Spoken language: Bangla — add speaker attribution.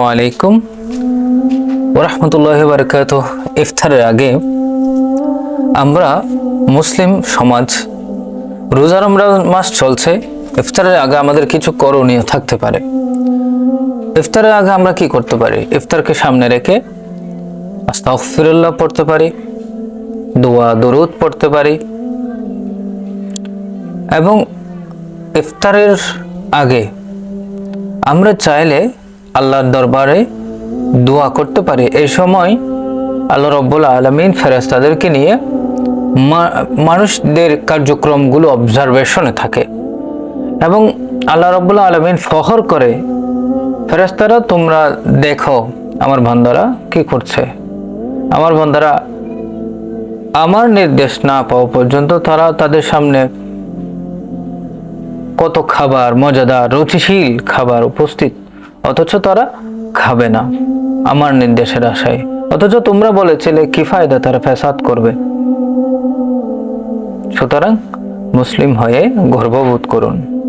Speaker 1: আসসালামু আলাইকুম ওরহমতুল্লাহ বারকাত ইফতারের আগে আমরা মুসলিম সমাজ, রোজা রমজান মাস চলছে। ইফতারের আগে আমাদের কিছু করণীয় থাকতে পারে। ইফতারের আগে আমরা কি করতে পারি? ইফতারকে সামনে রেখে আস্তাগফিরুল্লাহ পড়তে পারি, দোয়া দরুদ পড়তে পারি। এবং ইফতারের আগে আমরা চাইলে আল্লাহর দরবারে দোয়া করতে পারি। এই সময় আল্লাহ রব্বুল আলমিন ফেরেস্তাদেরকে নিয়ে মানুষদের কার্যক্রমগুলো অবজারভেশনে থাকে এবং আল্লাহ রব্বুল আলমিন ফখর করে ফেরেস্তারা তোমরা দেখো আমার বান্দারা কি করছে? আমার বান্দারা আমার নির্দেশ না পাওয়া পর্যন্ত তারা তাদের সামনে কত খাবার, মজাদার, রুচিশীল খাবার উপস্থিত অথচ তারা খাবে না, আমার নির্দেশের আশায়। অথচ তোমরা বলেছিলে, কি ফায়দা তারা ফ্যাসাদ করবে? সুতরাং মুসলিম হয়ে গর্ববোধ করুন।